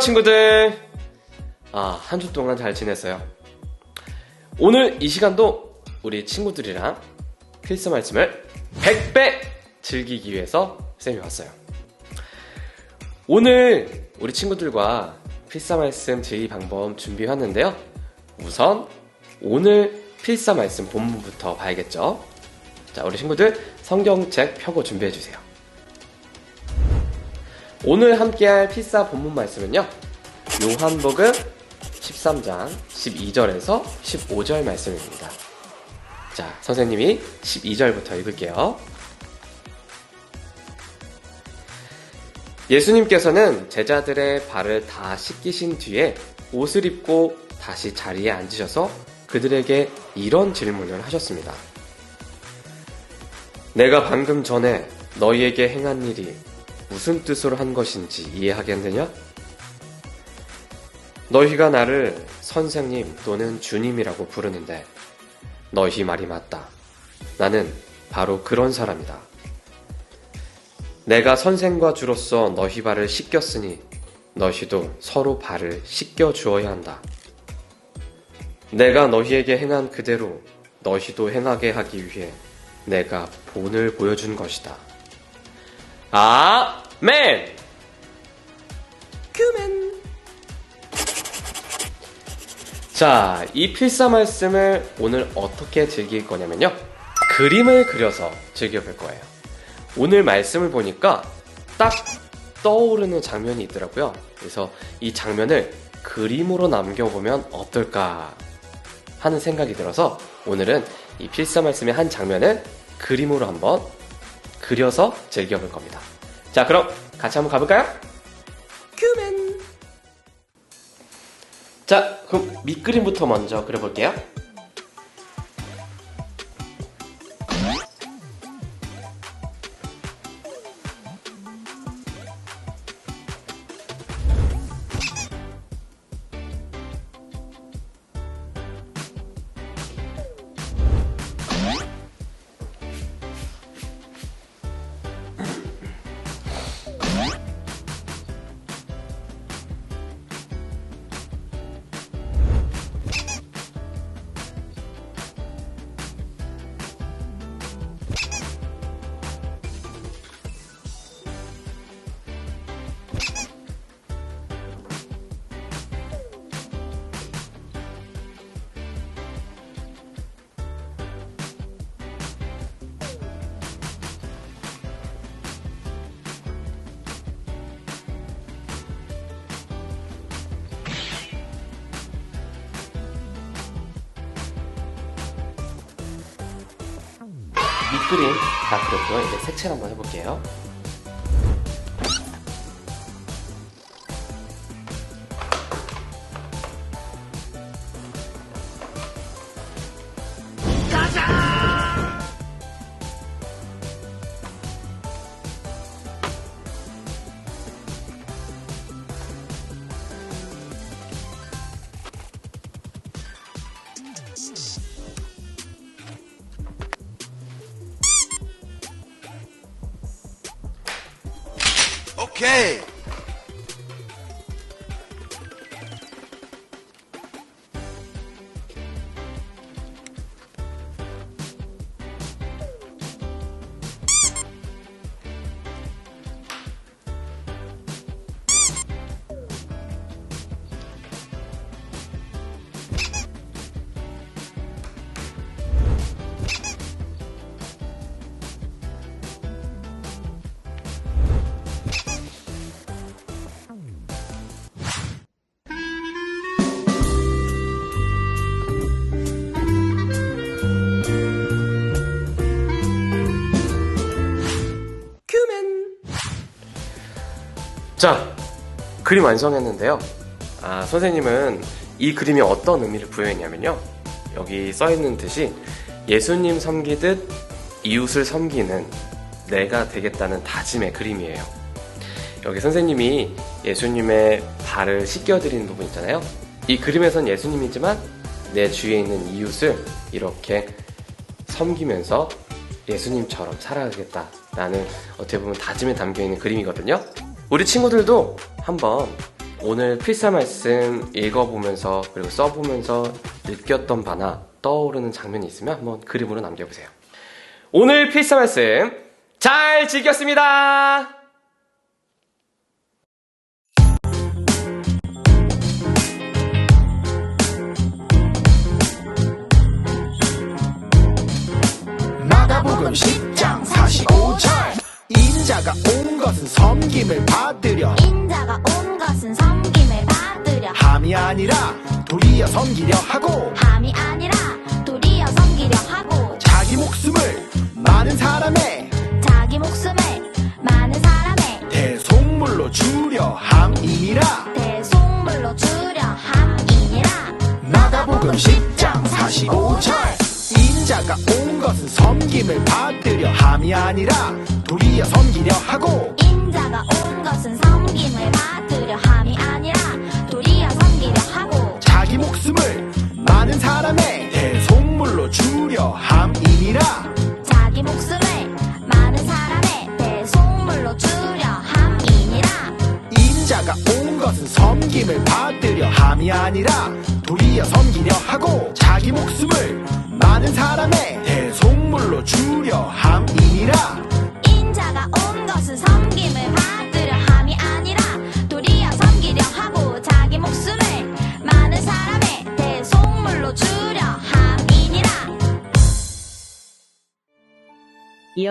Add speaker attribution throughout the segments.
Speaker 1: 친구들. 아, 한 주 동안 잘 지냈어요. 오늘 이 시간도 우리 친구들이랑 필수 말씀을 100배 즐기기 위해서 쌤이 왔어요. 오늘 우리 친구들과 필사 말씀 제의 방법 준비해왔는데요. 우선 오늘 필사 말씀 본문부터 봐야겠죠. 자, 우리 친구들 성경책 펴고 준비해주세요. 오늘 함께할 필사 본문 말씀은요. 요한복음 13장 12절에서 15절 말씀입니다. 자, 선생님이 12절부터 읽을게요. 예수님께서는 제자들의 발을 다 씻기신 뒤에 옷을 입고 다시 자리에 앉으셔서 그들에게 이런 질문을 하셨습니다. 내가 방금 전에 너희에게 행한 일이 무슨 뜻으로 한 것인지 이해하겠느냐? 너희가 나를 선생님 또는 주님이라고 부르는데 너희 말이 맞다. 나는 바로 그런 사람이다. 내가 선생과 주로서 너희 발을 씻겼으니 너희도 서로 발을 씻겨 주어야 한다. 내가 너희에게 행한 그대로 너희도 행하게 하기 위해 내가 본을 보여준 것이다. 아멘! 큐멘! 자, 이 필사 말씀을 오늘 어떻게 즐길 거냐면요. 그림을 그려서 즐겨볼 거예요. 오늘 말씀을 보니까 딱 떠오르는 장면이 있더라고요. 그래서 이 장면을 그림으로 남겨보면 어떨까 하는 생각이 들어서 오늘은 이 필사 말씀의 한 장면을 그림으로 한번 그려서 즐겨볼 겁니다. 자, 그럼 같이 한번 가볼까요? 큐맨! 자, 그럼 밑그림부터 먼저 그려볼게요. 밑그림 다 그렸고요. 이제 색칠 한번 해볼게요.
Speaker 2: Okay.
Speaker 1: 자, 그림 완성했는데요. 아, 선생님은 이 그림이 어떤 의미를 부여했냐면요. 여기 써있는 듯이 예수님 섬기듯 이웃을 섬기는 내가 되겠다는 다짐의 그림이에요. 여기 선생님이 예수님의 발을 씻겨드리는 부분 있잖아요. 이 그림에선 예수님이지만 내 주위에 있는 이웃을 이렇게 섬기면서 예수님처럼 살아가겠다라는 어떻게 보면 다짐에 담겨 있는 그림이거든요. 우리 친구들도 한번 오늘 필사 말씀 읽어보면서 그리고 써보면서 느꼈던 바나 떠오르는 장면이 있으면 한번 그림으로 남겨보세요. 오늘 필사 말씀 잘 즐겼습니다.
Speaker 2: 마가복음 10장 45절 인자가 온 것은 섬김을 받으려.
Speaker 3: 인자가 온 것은 섬김을 받으려.
Speaker 2: 함이 아니라 도리어 섬기려 하고.
Speaker 3: 함이 아니라 도리어 섬기려 하고.
Speaker 2: 자기 목숨을 많은 사람의
Speaker 3: 자기 목숨을 많은 사람의
Speaker 2: 대속물로 주려 함이니라.
Speaker 3: 대속물로 주려 함이니라.
Speaker 2: 마가복음 10장 45절 인자가 온 것은 섬김을 받으려 함이 아니라 도리어 섬기려 하고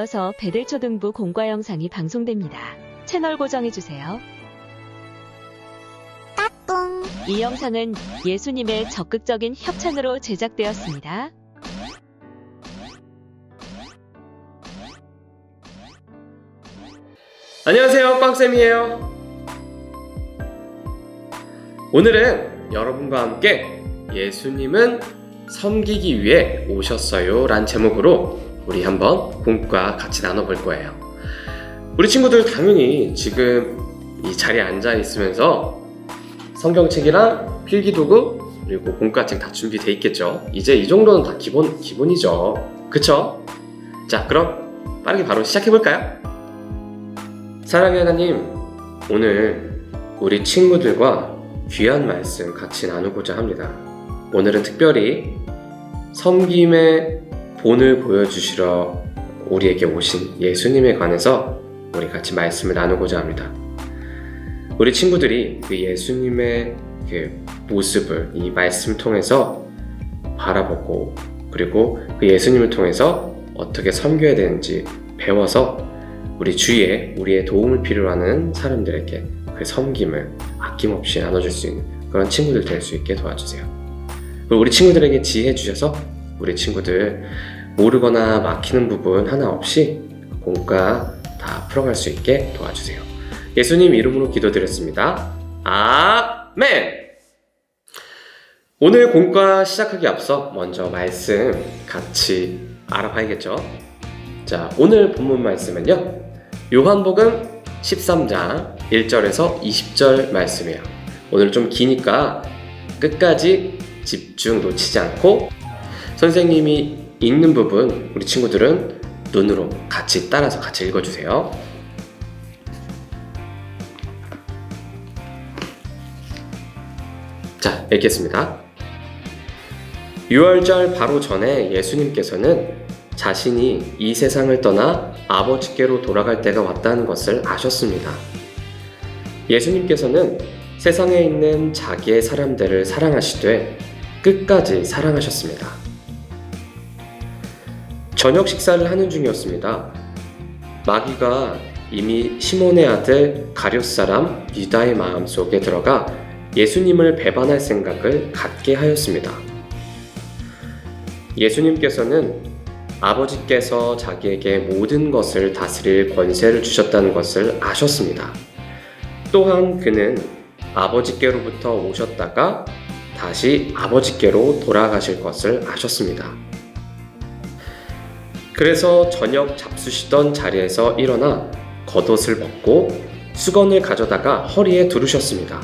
Speaker 4: 이어서 배들초등부 공과 영상이 방송됩니다. 채널 고정해주세요. 이 영상은 예수님의 적극적인 협찬으로 제작되었습니다.
Speaker 1: 안녕하세요, 꽝쌤이에요. 오늘은 여러분과 함께 예수님은 섬기기 위해 오셨어요 란 제목으로 우리 한번 공과 같이 나눠볼 거예요. 우리 친구들 당연히 지금 이 자리에 앉아 있으면서 성경책이랑 필기도구 그리고 공과책 다 준비돼 있겠죠. 이제 이 정도는 다 기본 기본이죠. 그쵸? 자, 그럼 빠르게 바로 시작해 볼까요? 사랑의 하나님, 오늘 우리 친구들과 귀한 말씀 같이 나누고자 합니다. 오늘은 특별히 섬김의 본을 보여주시러 우리에게 오신 예수님에 관해서 우리 같이 말씀을 나누고자 합니다. 우리 친구들이 그 예수님의 그 모습을 이 말씀 통해서 바라보고 그리고 그 예수님을 통해서 어떻게 섬겨야 되는지 배워서 우리 주위에 우리의 도움을 필요로 하는 사람들에게 그 섬김을 아낌없이 나눠줄 수 있는 그런 친구들 될 수 있게 도와주세요. 그리고 우리 친구들에게 지혜 주셔서 우리 친구들 모르거나 막히는 부분 하나 없이 공과 다 풀어갈 수 있게 도와주세요. 예수님 이름으로 기도드렸습니다. 아멘! 오늘 공과 시작하기 앞서 먼저 말씀 같이 알아봐야겠죠? 자, 오늘 본문 말씀은요. 요한복음 13장 1절에서 20절 말씀이에요. 오늘 좀 기니까 끝까지 집중 놓치지 않고 선생님이 읽는 부분 우리 친구들은 눈으로 같이 따라서 같이 읽어주세요. 자, 읽겠습니다. 6월절 바로 전에 예수님께서는 자신이 이 세상을 떠나 아버지께로 돌아갈 때가 왔다는 것을 아셨습니다. 예수님께서는 세상에 있는 자기의 사람들을 사랑하시되 끝까지 사랑하셨습니다. 저녁 식사를 하는 중이었습니다. 마귀가 이미 시몬의 아들 가룟 사람 유다의 마음 속에 들어가 예수님을 배반할 생각을 갖게 하였습니다. 예수님께서는 아버지께서 자기에게 모든 것을 다스릴 권세를 주셨다는 것을 아셨습니다. 또한 그는 아버지께로부터 오셨다가 다시 아버지께로 돌아가실 것을 아셨습니다. 그래서 저녁 잡수시던 자리에서 일어나 겉옷을 벗고 수건을 가져다가 허리에 두르셨습니다.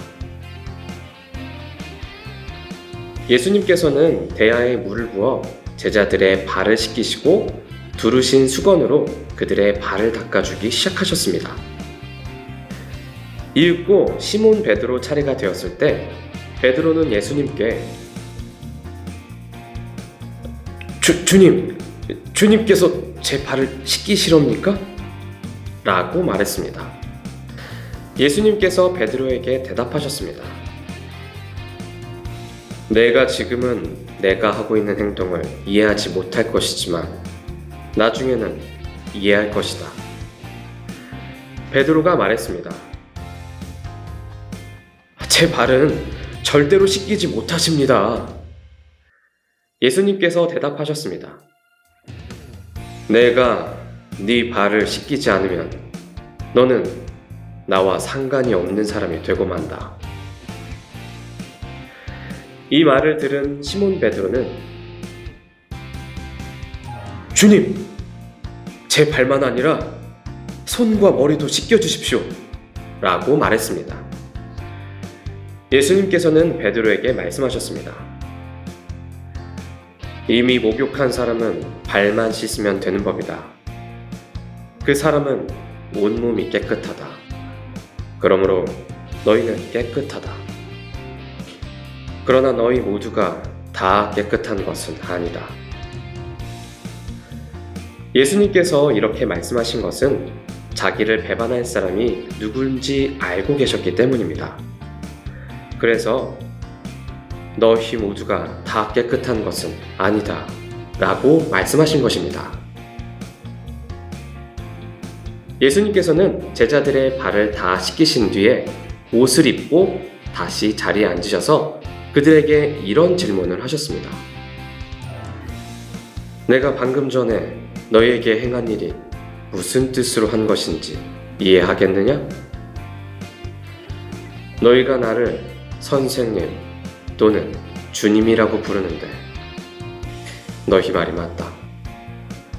Speaker 1: 예수님께서는 대야에 물을 부어 제자들의 발을 씻기시고 두르신 수건으로 그들의 발을 닦아주기 시작하셨습니다. 읽고 시몬 베드로 차례가 되었을 때 베드로는 예수님께 주, 주님, 주님께서 제 발을 씻기시렵니까? 라고 말했습니다. 예수님께서 베드로에게 대답하셨습니다. 내가 지금은 내가 하고 있는 행동을 이해하지 못할 것이지만 나중에는 이해할 것이다. 베드로가 말했습니다. 제 발은 절대로 씻기지 못하십니다. 예수님께서 대답하셨습니다. 내가 네 발을 씻기지 않으면 너는 나와 상관이 없는 사람이 되고 만다. 이 말을 들은 시몬 베드로는 주님, 제 발만 아니라 손과 머리도 씻겨 주십시오. 라고 말했습니다. 예수님께서는 베드로에게 말씀하셨습니다. 이미 목욕한 사람은 발만 씻으면 되는 법이다. 그 사람은 온몸이 깨끗하다. 그러므로 너희는 깨끗하다. 그러나 너희 모두가 다 깨끗한 것은 아니다. 예수님께서 이렇게 말씀하신 것은 자기를 배반할 사람이 누군지 알고 계셨기 때문입니다. 그래서 너희 모두가 다 깨끗한 것은 아니다. 라고 말씀하신 것입니다. 예수님께서는 제자들의 발을 다 씻기신 뒤에 옷을 입고 다시 자리에 앉으셔서 그들에게 이런 질문을 하셨습니다. 내가 방금 전에 너희에게 행한 일이 무슨 뜻으로 한 것인지 이해하겠느냐? 너희가 나를 선생님 또는 주님이라고 부르는데 너희 말이 맞다.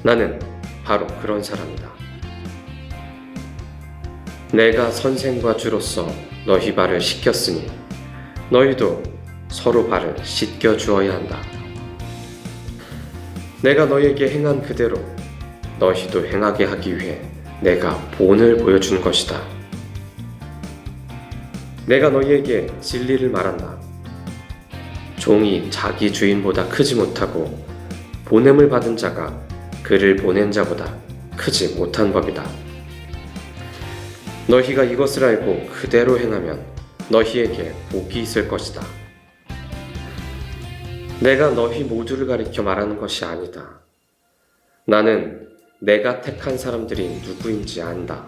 Speaker 1: 나는 바로 그런 사람이다. 내가 선생과 주로서 너희 발을 씻겼으니 너희도 서로 발을 씻겨 주어야 한다. 내가 너희에게 행한 그대로 너희도 행하게 하기 위해 내가 본을 보여준 것이다. 내가 너희에게 진리를 말한다. 종이 자기 주인보다 크지 못하고 보냄을 받은 자가 그를 보낸 자보다 크지 못한 법이다. 너희가 이것을 알고 그대로 행하면 너희에게 복이 있을 것이다. 내가 너희 모두를 가리켜 말하는 것이 아니다. 나는 내가 택한 사람들이 누구인지 안다.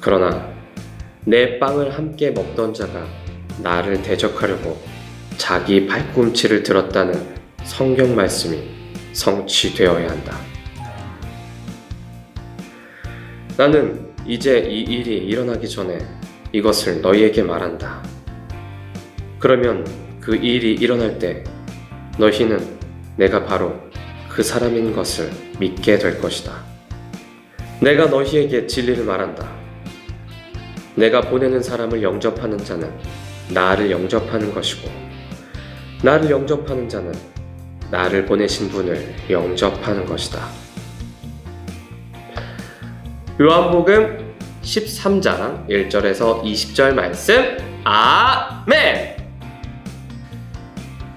Speaker 1: 그러나 내 빵을 함께 먹던 자가 나를 대적하려고 자기 발꿈치를 들었다는 성경 말씀이 성취되어야 한다. 나는 이제 이 일이 일어나기 전에 이것을 너희에게 말한다. 그러면 그 일이 일어날 때 너희는 내가 바로 그 사람인 것을 믿게 될 것이다. 내가 너희에게 진리를 말한다. 내가 보내는 사람을 영접하는 자는 나를 영접하는 것이고, 나를 영접하는 자는 나를 보내신 분을 영접하는 것이다. 요한복음 13장 1절에서 20절 말씀, 아멘!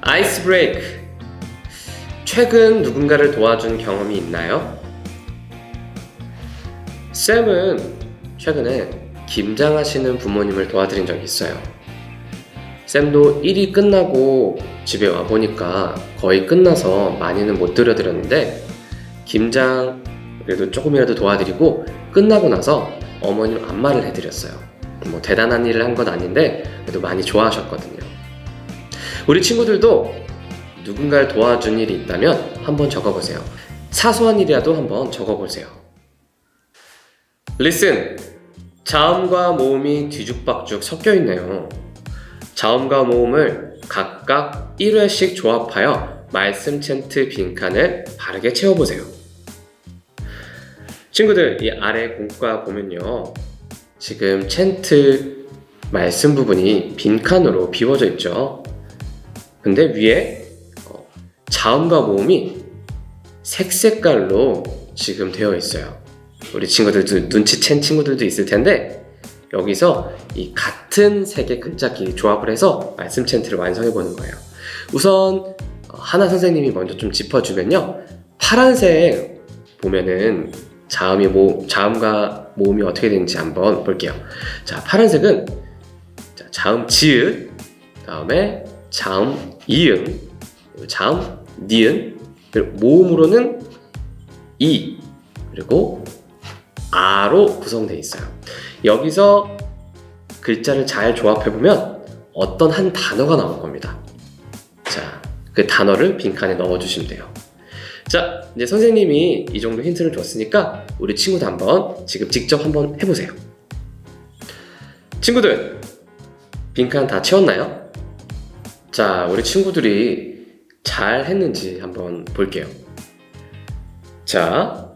Speaker 1: 아이스 브레이크. 최근 누군가를 도와준 경험이 있나요? 쌤은 최근에 김장하시는 부모님을 도와드린 적이 있어요. 쌤도 일이 끝나고 집에 와 보니까 거의 끝나서 많이는 못 드려드렸는데 김장 그래도 조금이라도 도와드리고 끝나고 나서 어머님 안마를 해드렸어요. 뭐 대단한 일을 한 건 아닌데 그래도 많이 좋아하셨거든요. 우리 친구들도 누군가를 도와준 일이 있다면 한번 적어보세요. 사소한 일이라도 한번 적어보세요. Listen. 자음과 모음이 뒤죽박죽 섞여 있네요. 자음과 모음을 각각 1회씩 조합하여 말씀 챈트 빈칸을 바르게 채워보세요. 친구들, 이 아래 공과 보면요. 지금 챈트 말씀 부분이 빈칸으로 비워져 있죠. 근데 위에 어, 자음과 모음이 색색깔로 지금 되어 있어요. 우리 친구들도 눈치챈 친구들도 있을 텐데 여기서 이 같은 색의 글자끼리 조합을 해서 말씀 챈트를 완성해 보는 거예요. 우선 하나 선생님이 먼저 좀 짚어주면요. 파란색 보면은 자음이 모, 자음과 모음이 어떻게 되는지 한번 볼게요. 자, 파란색은 자, 자음 지읒, 다음에 자음 이응, 자음 니은, 그리고 모음으로는 이, 그리고 아로 구성되어 있어요. 여기서 글자를 잘 조합해보면 어떤 한 단어가 나올 겁니다. 자, 그 단어를 빈칸에 넣어주시면 돼요. 자, 이제 선생님이 이 정도 힌트를 줬으니까 우리 친구도 한번 지금 직접 한번 해보세요. 친구들, 빈칸 다 채웠나요? 자, 우리 친구들이 잘 했는지 한번 볼게요. 자,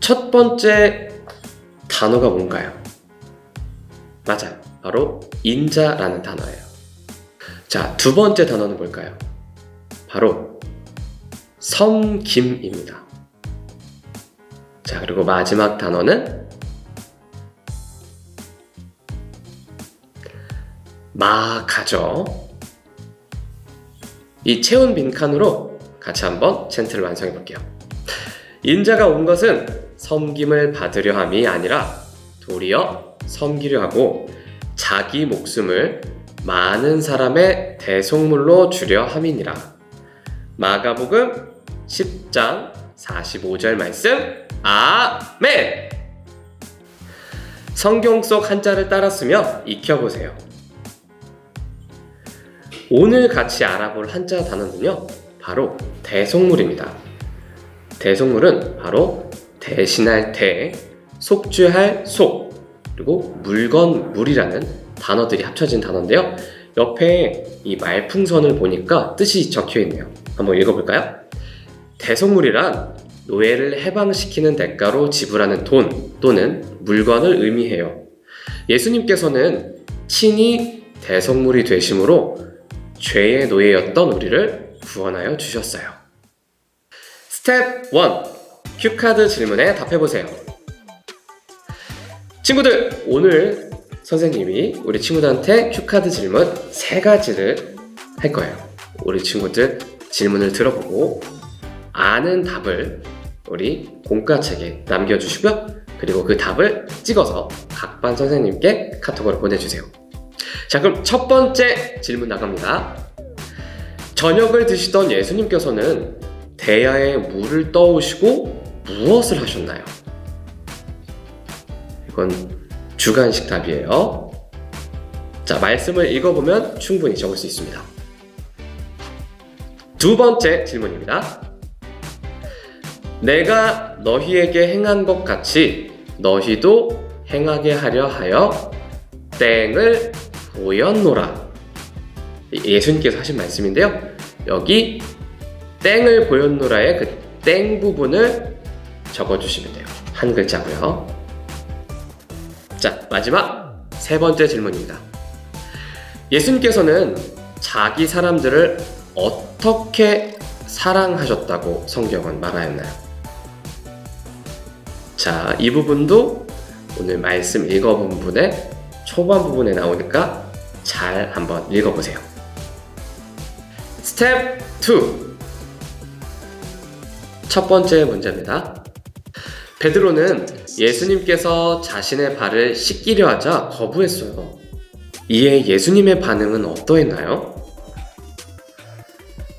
Speaker 1: 첫 번째 단어가 뭔가요? 맞아요. 바로 인자라는 단어예요. 자, 두 번째 단어는 뭘까요? 바로 섬김입니다. 자, 그리고 마지막 단어는 마가죠. 이 채운 빈칸으로 같이 한번 챈트를 완성해 볼게요. 인자가 온 것은 섬김을 받으려 함이 아니라 도리어 섬기려 하고 자기 목숨을 많은 사람의 대속물로 주려 함이니라. 마가복음 10장 45절 말씀 아멘. 성경 속 한자를 따랐으며 익혀보세요. 오늘 같이 알아볼 한자 단어는요, 바로 대속물입니다. 대속물은 바로 대신할 대, 속죄할 속, 그리고 물건 물이라는 단어들이 합쳐진 단어인데요. 옆에 이 말풍선을 보니까 뜻이 적혀 있네요. 한번 읽어볼까요? 대속물이란 노예를 해방시키는 대가로 지불하는 돈 또는 물건을 의미해요. 예수님께서는 친히 대속물이 되심으로 죄의 노예였던 우리를 구원하여 주셨어요. 스텝 1. 큐카드 질문에 답해보세요. 친구들, 오늘 선생님이 우리 친구들한테 큐카드 질문 세 가지를 할 거예요. 우리 친구들 질문을 들어보고 아는 답을 우리 공과책에 남겨주시고요. 그리고 그 답을 찍어서 각 반 선생님께 카톡으로 보내주세요. 자, 그럼 첫 번째 질문 나갑니다. 저녁을 드시던 예수님께서는 대야에 물을 떠오시고 무엇을 하셨나요? 이건 주관식 답이에요. 자, 말씀을 읽어보면 충분히 적을 수 있습니다. 두 번째 질문입니다. 내가 너희에게 행한 것 같이 너희도 행하게 하려 하여 땡을 보였노라. 예수님께서 하신 말씀인데요. 여기 땡을 보였노라의 그 땡 부분을 적어주시면 돼요. 한 글자고요. 자, 마지막 세 번째 질문입니다. 예수님께서는 자기 사람들을 어떻게 사랑하셨다고 성경은 말하였나요? 자, 이 부분도 오늘 말씀 읽어본 분의 초반 부분에 나오니까 잘 한번 읽어보세요. 스텝 2. 첫 번째 문제입니다. 베드로는 예수님께서 자신의 발을 씻기려 하자 거부했어요. 이에 예수님의 반응은 어떠했나요?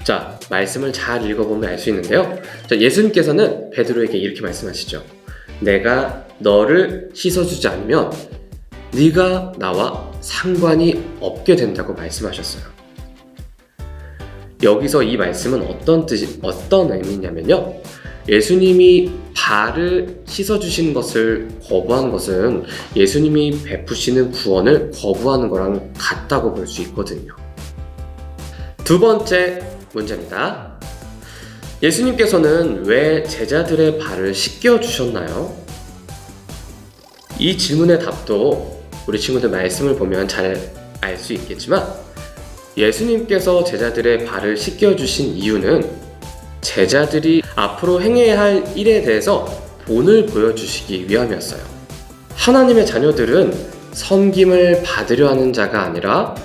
Speaker 1: 자, 말씀을 잘 읽어보면 알 수 있는데요. 자, 예수님께서는 베드로에게 이렇게 말씀하시죠. 내가 너를 씻어주지 않으면 네가 나와 상관이 없게 된다고 말씀하셨어요. 여기서 이 말씀은 어떤 뜻이 어떤 의미냐면요. 예수님이 발을 씻어주신 것을 거부한 것은 예수님이 베푸시는 구원을 거부하는 거랑 같다고 볼 수 있거든요. 두 번째 문제입니다. 예수님께서는 왜 제자들의 발을 씻겨 주셨나요? 이 질문의 답도 우리 친구들 말씀을 보면 잘 알 수 있겠지만 예수님께서 제자들의 발을 씻겨 주신 이유는 제자들이 앞으로 행해야 할 일에 대해서 본을 보여주시기 위함이었어요. 하나님의 자녀들은 섬김을 받으려 하는 자가 아니라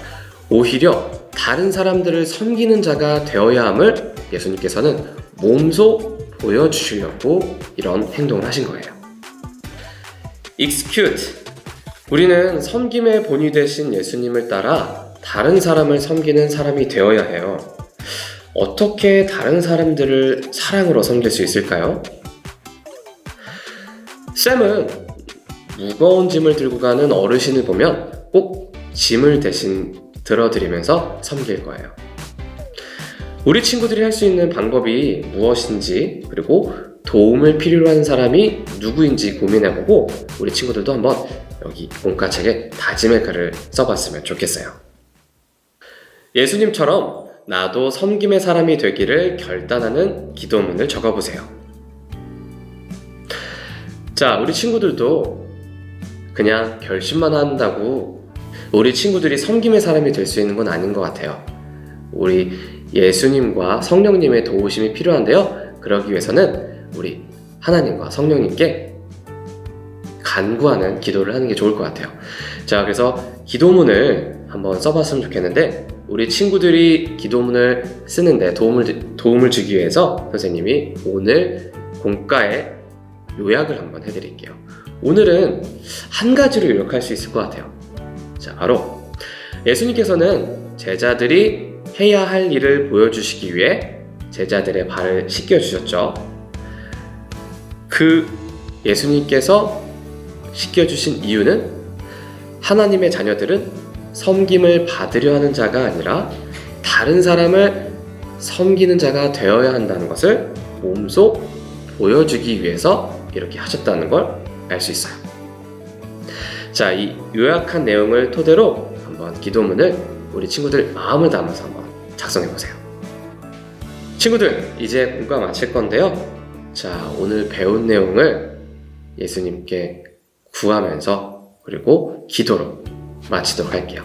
Speaker 1: 오히려 다른 사람들을 섬기는 자가 되어야 함을 예수님께서는 몸소 보여주시려고 이런 행동을 하신 거예요. execute. 우리는 섬김의 본이 되신 예수님을 따라 다른 사람을 섬기는 사람이 되어야 해요. 어떻게 다른 사람들을 사랑으로 섬길 수 있을까요? 쌤은 무거운 짐을 들고 가는 어르신을 보면 꼭 짐을 대신 들어드리면서 섬길 거예요. 우리 친구들이 할 수 있는 방법이 무엇인지 그리고 도움을 필요로 하는 사람이 누구인지 고민해보고 우리 친구들도 한번 여기 문과책에 다짐의 글을 써봤으면 좋겠어요. 예수님처럼 나도 섬김의 사람이 되기를 결단하는 기도문을 적어보세요. 자, 우리 친구들도 그냥 결심만 한다고 우리 친구들이 섬김의 사람이 될 수 있는 건 아닌 것 같아요. 우리 예수님과 성령님의 도우심이 필요한데요. 그러기 위해서는 우리 하나님과 성령님께 간구하는 기도를 하는 게 좋을 것 같아요. 자, 그래서 기도문을 한번 써봤으면 좋겠는데, 우리 친구들이 기도문을 쓰는데 도움을, 도움을 주기 위해서 선생님이 오늘 공과에 요약을 한번 해드릴게요. 오늘은 한 가지로 요약할 수 있을 것 같아요. 자, 바로 예수님께서는 제자들이 해야 할 일을 보여주시기 위해 제자들의 발을 씻겨주셨죠. 그 예수님께서 씻겨주신 이유는 하나님의 자녀들은 섬김을 받으려 하는 자가 아니라 다른 사람을 섬기는 자가 되어야 한다는 것을 몸소 보여주기 위해서 이렇게 하셨다는 걸 알 수 있어요. 자, 이 요약한 내용을 토대로 한번 기도문을 우리 친구들 마음을 담아서 한번 작성해 보세요. 친구들, 이제 공과 마칠 건데요. 자, 오늘 배운 내용을 예수님께 구하면서 그리고 기도로 마치도록 할게요.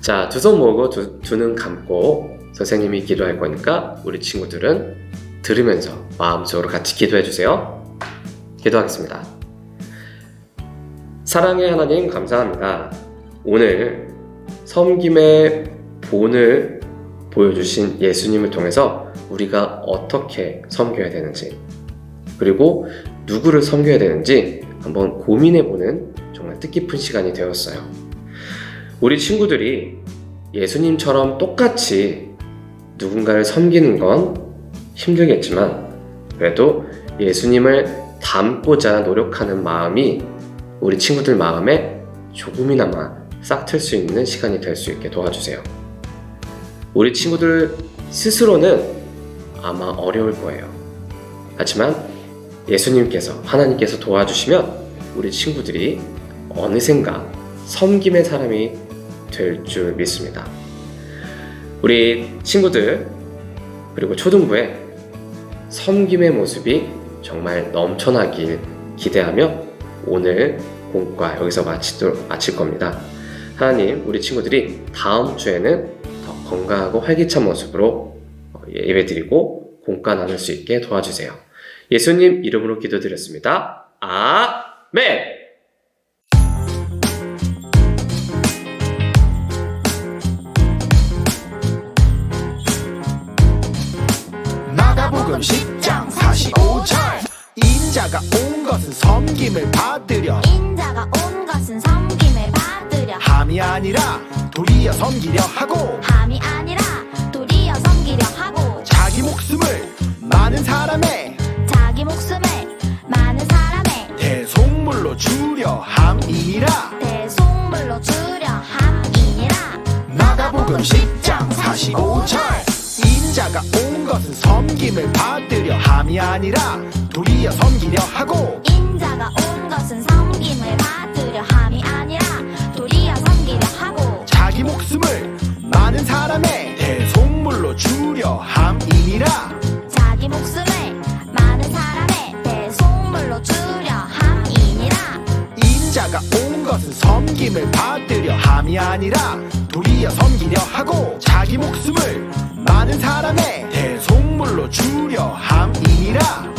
Speaker 1: 자, 두 손 모으고 두 눈 감고 선생님이 기도할 거니까 우리 친구들은 들으면서 마음속으로 같이 기도해 주세요. 기도하겠습니다. 사랑의 하나님 감사합니다. 오늘 섬김의 본을 보여주신 예수님을 통해서 우리가 어떻게 섬겨야 되는지 그리고 누구를 섬겨야 되는지 한번 고민해보는 정말 뜻깊은 시간이 되었어요. 우리 친구들이 예수님처럼 똑같이 누군가를 섬기는 건 힘들겠지만 그래도 예수님을 닮고자 노력하는 마음이 우리 친구들 마음에 조금이나마 싹틀 수 있는 시간이 될 수 있게 도와주세요. 우리 친구들 스스로는 아마 어려울 거예요. 하지만 예수님께서, 하나님께서 도와주시면 우리 친구들이 어느샌가 섬김의 사람이 될 줄 믿습니다. 우리 친구들, 그리고 초등부에 섬김의 모습이 정말 넘쳐나길 기대하며 오늘 공과 여기서 마치도, 마칠 겁니다. 하나님, 우리 친구들이 다음 주에는 더 건강하고 활기찬 모습으로 어, 예배드리고 공과 나눌 수 있게 도와주세요. 예수님 이름으로 기도드렸습니다. 아멘!
Speaker 2: 인자가 온 것은 섬김을 받으려.
Speaker 3: 인자가 온 것은 섬김을 받으려.
Speaker 2: 함이 아니라 도리어 섬기려 하고.
Speaker 3: 함이 아니라 도리어 섬기려 하고.
Speaker 2: 자기 목숨을 많은 사람의
Speaker 3: 자기 목숨을 많은 사람의
Speaker 2: 대속물로 주려 함이니라.
Speaker 3: 대속물로 주려 함이니라.
Speaker 2: 마가복음 10장 45절. 인 자가 온 것은 섬김을 받으려 함이 아니라 도리어 섬기려 하고
Speaker 3: 인자가 온 것은 섬김을 받으려 함이 아니라 도리어 섬기려 하고
Speaker 2: 자기 목숨을 많은 사람의 대속물로 주려 함이니라 섬김을 받으려 함이 아니라 도리어 섬기려 하고 자기 목숨을 많은 사람의 대속물로 주려 함이니라.